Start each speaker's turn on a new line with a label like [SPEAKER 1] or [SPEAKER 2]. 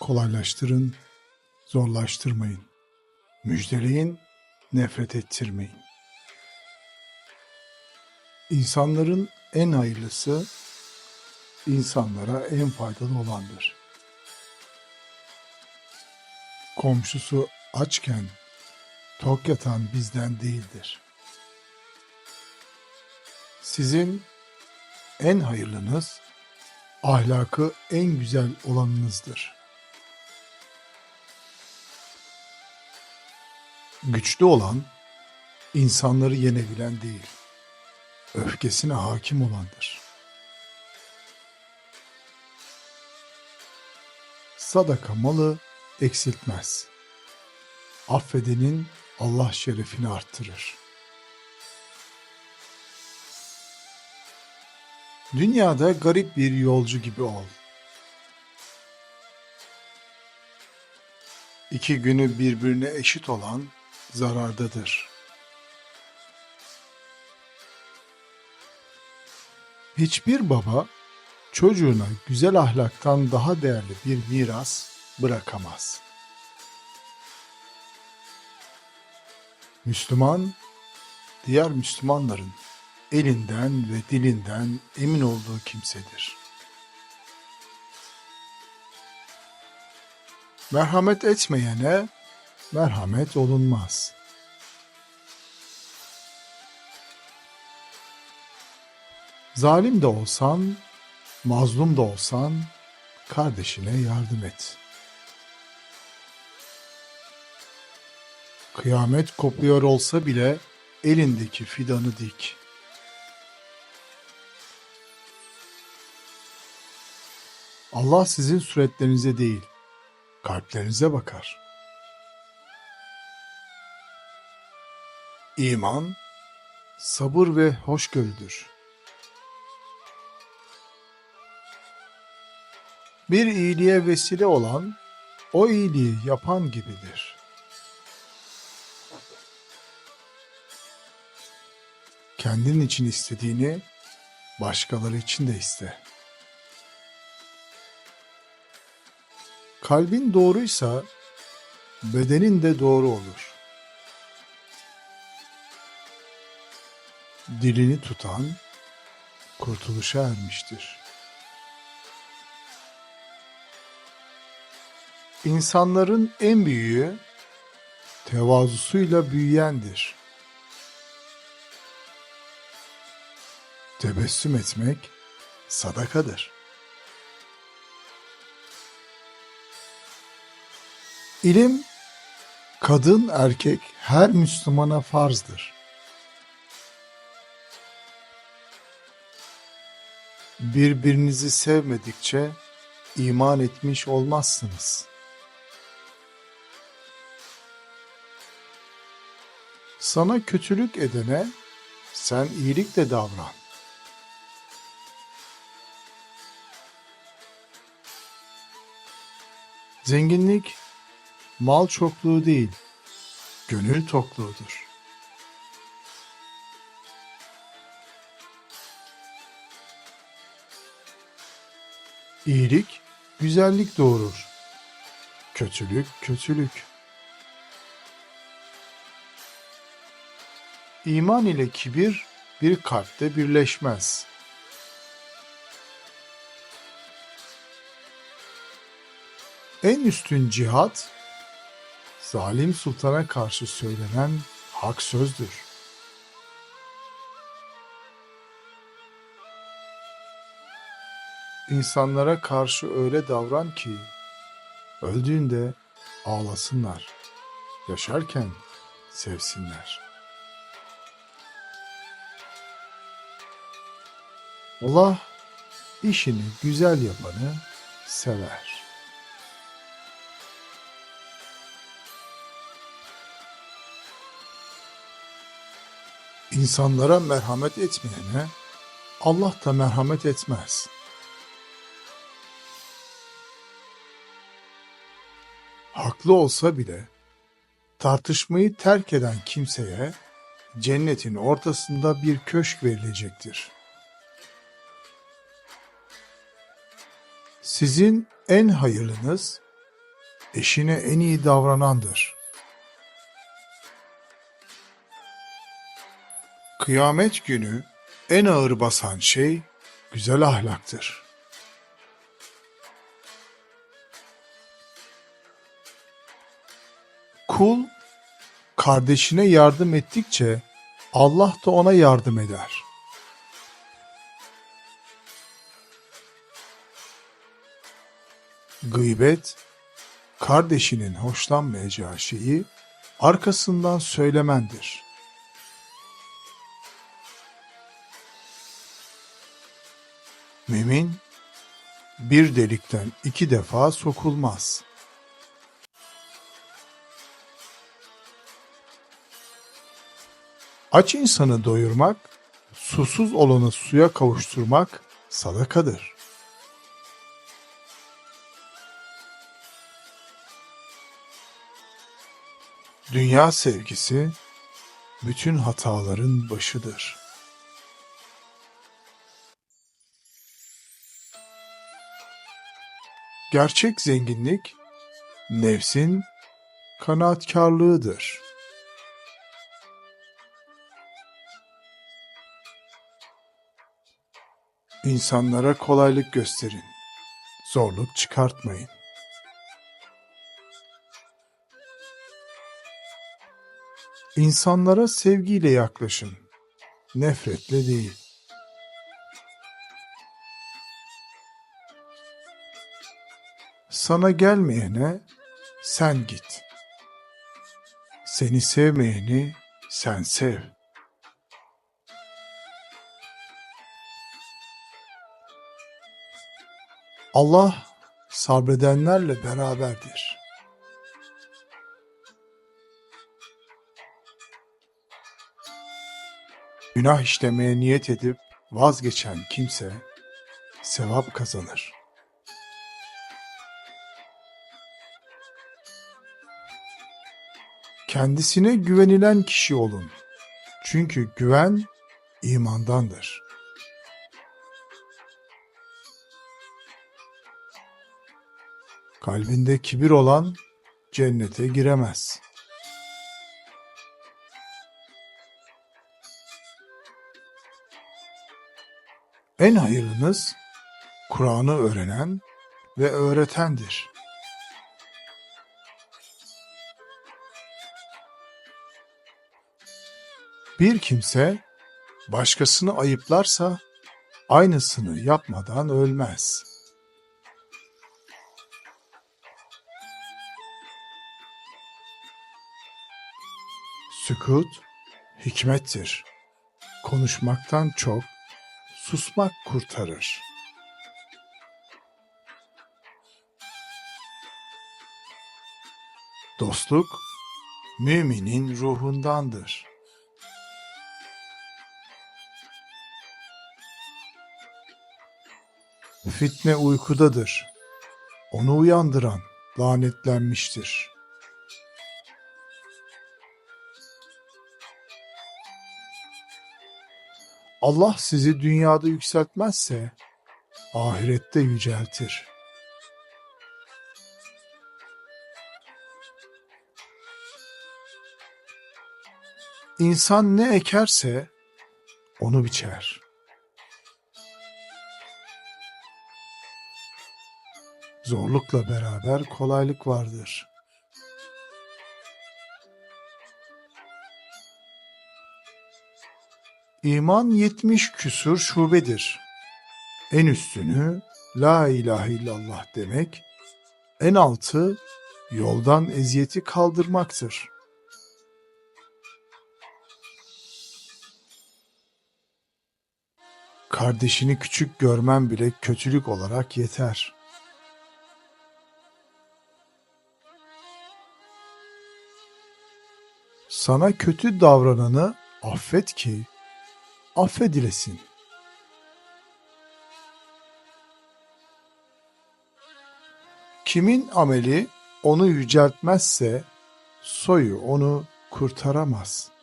[SPEAKER 1] Kolaylaştırın, zorlaştırmayın. Müjdeleyin, nefret ettirmeyin. İnsanların en hayırlısı, insanlara en faydalı olandır. Komşusu açken tok yatan bizden değildir. Sizin en hayırlınız, ahlakı en güzel olanınızdır. Güçlü olan, insanları yenebilen değil, öfkesine hakim olandır. Sadaka malı eksiltmez. Affedenin Allah şerefini arttırır. Dünyada garip bir yolcu gibi ol. İki günü birbirine eşit olan zarardadır. Hiçbir baba çocuğuna güzel ahlaktan daha değerli bir miras bırakamaz. Müslüman, diğer Müslümanların elinden ve dilinden emin olduğu kimsedir. Merhamet etmeyene merhamet olunmaz. Zalim de olsan, mazlum da olsan kardeşine yardım et. Kıyamet kopuyor olsa bile elindeki fidanı dik. Allah sizin suretlerinize değil, kalplerinize bakar. İman, sabır ve hoşgörüdür. Bir iyiliğe vesile olan, o iyiliği yapan gibidir. Kendin için istediğini, başkaları için de iste. Kalbin doğruysa, bedenin de doğru olur. Dilini tutan, kurtuluşa ermiştir. İnsanların en büyüğü tevazusuyla büyüyendir. Tebessüm etmek sadakadır. İlim kadın erkek her Müslümana farzdır. Birbirinizi sevmedikçe iman etmiş olmazsınız. Sana kötülük edene sen iyilikle davran. Zenginlik mal çokluğu değil, gönül tokluğudur. İyilik güzellik doğurur. Kötülük kötülük. İman ile kibir bir kalpte birleşmez. En üstün cihat zalim sultana karşı söylenen hak sözdür. İnsanlara karşı öyle davran ki öldüğünde ağlasınlar, yaşarken sevsinler. Allah işini güzel yapanı sever. İnsanlara merhamet etmeyene Allah da merhamet etmez. Haklı olsa bile tartışmayı terk eden kimseye cennetin ortasında bir köşk verilecektir. Sizin en hayırlınız eşine en iyi davranandır. Kıyamet günü en ağır basan şey güzel ahlaktır. Kul kardeşine yardım ettikçe Allah da ona yardım eder. Gıybet, kardeşinin hoşlanmayacağı şeyi arkasından söylemendir. Mümin, bir delikten iki defa sokulmaz. Aç insanı doyurmak, susuz olanı suya kavuşturmak sadakadır. Dünya sevgisi bütün hataların başıdır. Gerçek zenginlik nefsin kanaatkarlığıdır. İnsanlara kolaylık gösterin. Zorluk çıkartmayın. İnsanlara sevgiyle yaklaşın. Nefretle değil. Sana gelmeyene sen git. Seni sevmeyeni sen sev. Allah sabredenlerle beraberdir. Günah işlemeye niyet edip vazgeçen kimse sevap kazanır. Kendisine güvenilen kişi olun. Çünkü güven imandandır. Kalbinde kibir olan cennete giremez. En hayırlınız Kur'an'ı öğrenen ve öğretendir. Bir kimse başkasını ayıplarsa aynısını yapmadan ölmez. Sükut hikmettir. Konuşmaktan çok susmak kurtarır. Dostluk müminin ruhundandır. Fitne uykudadır. Onu uyandıran lanetlenmiştir. Allah sizi dünyada yükseltmezse ahirette yüceltir. İnsan ne ekerse onu biçer. Zorlukla beraber kolaylık vardır. İman yetmiş küsur şubedir. En üstünü La ilahe illallah demek, en altı yoldan eziyeti kaldırmaktır. Kardeşini küçük görmen bile kötülük olarak yeter. Sana kötü davrananı affet ki affedilesin. Kimin ameli onu yüceltmezse soyu onu kurtaramaz.''